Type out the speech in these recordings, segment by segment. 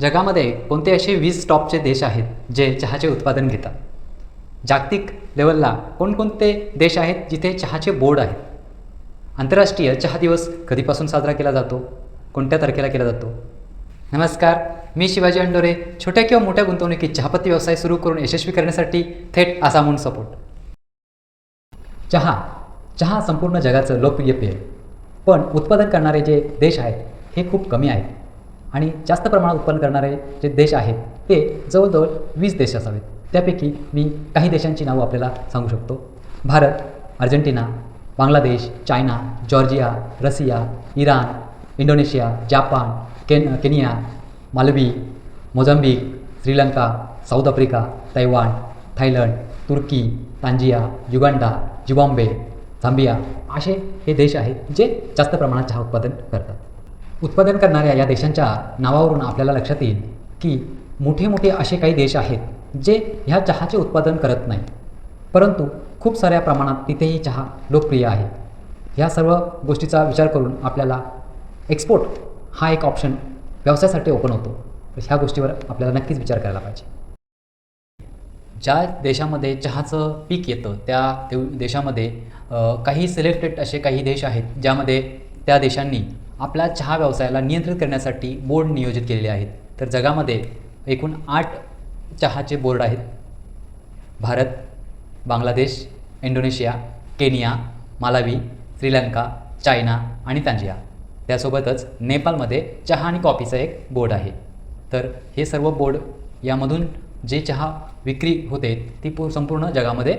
जगामध्ये कोणते असे वीस टॉपचे देश आहेत जे चहाचे उत्पादन घेतात? जागतिक लेवलला कोणकोणते देश आहेत जिथे चहाचे बोर्ड आहेत? आंतरराष्ट्रीय चहा दिवस कधीपासून साजरा केला जातो? कोणत्या तारखेला केला जातो? नमस्कार मी शिवाजी अंडोरे छोट्या किंवा मोठ्या गुंतवणुकीत चहापत्ती व्यवसाय सुरू करून यशस्वी करण्यासाठी थेट आसा सपोर्ट चहा चहा संपूर्ण जगाचं लोकप्रिय पेय. पण उत्पादन करणारे जे देश आहेत हे खूप कमी आहेत. आणि जास्त प्रमाणात उत्पन्न करणारे जे देश आहेत ते जवळजवळ वीस देश असावेत. त्यापैकी मी काही देशांची नावं आपल्याला सांगू शकतो. Bharat Argentina Bangladesh China Georgia Russia Iran Indonesia Japan केन Kenya Malawi Mozambique Sri Lanka South Africa Taiwan Thailand Turkey Tanzania Uganda Zimbabwe Zambia असे हे देश आहेत जे जास्त प्रमाणात चहा उत्पादन करतात. उत्पादन करणाऱ्या या देशांच्या नावावरून आपल्याला लक्षात येईल की मोठे मोठे असे काही देश आहेत जे ह्या चहाचे उत्पादन करत नाही परंतु खूप साऱ्या प्रमाणात तिथेही चहा लोकप्रिय आहे. ह्या सर्व गोष्टीचा विचार करून आपल्याला एक्सपोर्ट हा एक ऑप्शन व्यवसायासाठी ओपन होतो. तर ह्या गोष्टीवर आपल्याला नक्कीच विचार करायला पाहिजे. ज्या देशामध्ये चहाचं पीक येतं त्या देव देशामध्ये काही सिलेक्टेड असे काही देश आहेत ज्यामध्ये त्या देशांनी आपल्या चहा व्यवसायाला नियंत्रित करण्यासाठी बोर्ड नियोजित केलेले आहेत. तर जगामध्ये एकूण आठ चहाचे बोर्ड आहेत. Bharat Bangladesh Indonesia Kenya Malawi Sri Lanka China आणि तांजिया. त्यासोबतच नेपाळमध्ये चहा आणि कॉफीचा एक बोर्ड आहे. तर हे सर्व बोर्ड यामधून जे चहा विक्री होते ती पू संपूर्ण जगामध्ये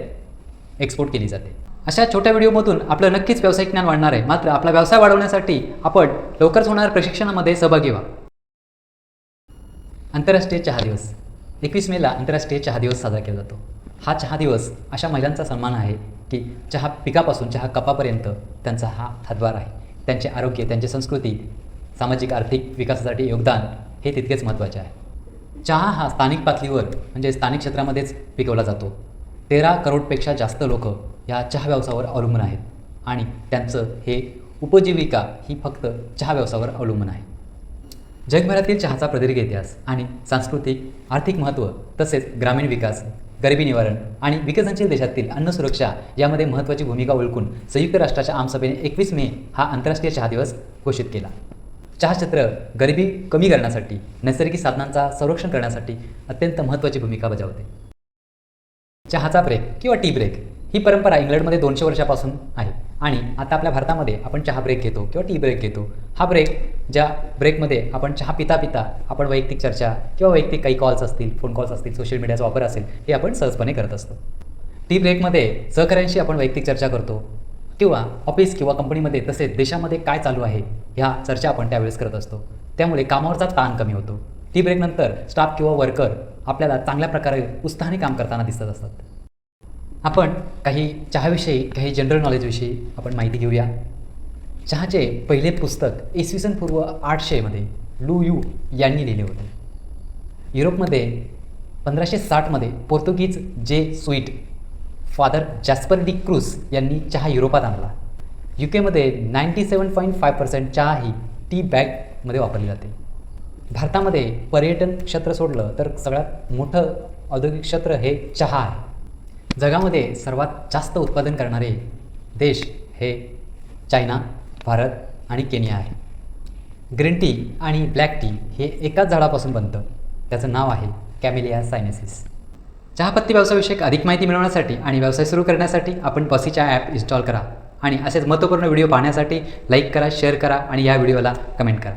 एक्सपोर्ट केली जाते. अशा छोट्या व्हिडिओमधून आपलं नक्कीच व्यावसायिक ज्ञान वाढणार आहे. मात्र आपला व्यवसाय वाढवण्यासाठी आपण लवकरच होणाऱ्या प्रशिक्षणामध्ये सहभागी व्हा. आंतरराष्ट्रीय चहा दिवस. एकवीस मेला आंतरराष्ट्रीय चहा दिवस साजरा केला जातो. हा चहा दिवस अशा महिलांचा सन्मान आहे की चहा पिकापासून चहा कपापर्यंत त्यांचा हा हातभार आहे. त्यांचे आरोग्य त्यांची संस्कृती सामाजिक आर्थिक विकासासाठी योगदान हे तितकेच महत्त्वाचे आहे. चहा हा स्थानिक पातळीवर म्हणजे स्थानिक क्षेत्रामध्येच पिकवला जातो. तेरा करोडपेक्षा जास्त लोक ह्या चहा व्यवसायावर अवलंबून आहेत. आणि त्यांचं हे उपजीविका ही फक्त चहा व्यवसायावर अवलंबून आहे. जगभरातील चहाचा प्रदीर्घ इतिहास आणि सांस्कृतिक आर्थिक महत्त्व तसेच ग्रामीण विकास गरिबी निवारण आणि विकसनशील देशातील अन्न सुरक्षा यामध्ये महत्त्वाची भूमिका ओळखून संयुक्त राष्ट्राच्या आमसभेने एकवीस मे हा आंतरराष्ट्रीय चहा दिवस घोषित केला. चहा क्षेत्र गरिबी कमी करण्यासाठी नैसर्गिक साधनांचा संरक्षण करण्यासाठी अत्यंत महत्त्वाची भूमिका बजावते. चहाचा ब्रेक किंवा टी ब्रेक ही परंपरा इंग्लंडमध्ये दोनशे वर्षापासून आहे. आणि आता आपल्या भारतामध्ये आपण चहा ब्रेक घेतो किंवा टी ब्रेक घेतो. हा ब्रेक ज्या ब्रेकमध्ये आपण चहा पिता पिता आपण वैयक्तिक चर्चा किंवा वैयक्तिक काही कॉल्स असतील फोन कॉल्स असतील सोशल मीडियाचा वापर असेल हे आपण सहजपणे करत असतो. टी ब्रेकमध्ये सहकाऱ्यांशी आपण वैयक्तिक चर्चा करतो किंवा ऑफिस किंवा कंपनीमध्ये तसेच देशामध्ये काय चालू आहे ह्या चर्चा आपण त्यावेळेस करत असतो. त्यामुळे कामावरचा ताण कमी होतो. टी ब्रेकनंतर स्टाफ किंवा वर्कर आपल्याला चांगल्या प्रकारे उत्साहाने काम करताना दिसत असतात. आपण काही चहाविषयी काही जनरल नॉलेजविषयी आपण माहिती घेऊया. चहाचे पहिले पुस्तक इसवी सन पूर्व आठशेमध्ये लू यू यांनी लिहिले होते. युरोपमध्ये पंधराशे साठमध्ये पोर्तुगीज जे स्वीट फादर जॅस्पर डी क्रूस यांनी चहा युरोपात आणला. यू केमध्ये ninety seven point five percent चहा ही टी बॅगमध्ये वापरली जाते. भारतामध्ये पर्यटन क्षेत्र सोडलं तर सगळ्यात मोठं औद्योगिक क्षेत्र हे चहा आहे. जगामध्ये सर्वात जास्त उत्पादन करणारे देश हे चायना भारत आणि केनिया आहे. ग्रीन टी आणि ब्लॅक टी हे एकाच झाडापासून बनतं. त्याचं नाव आहे कॅमेलिया सायनेसिस. चहापत्ती व्यवसायाविषयक अधिक माहिती मिळवण्यासाठी आणि व्यवसाय सुरू करण्यासाठी आपण बसीच्या ॲप इन्स्टॉल करा आणि असेच महत्त्वपूर्ण व्हिडिओ पाहण्यासाठी लाईक करा शेअर करा आणि या व्हिडिओला कमेंट करा.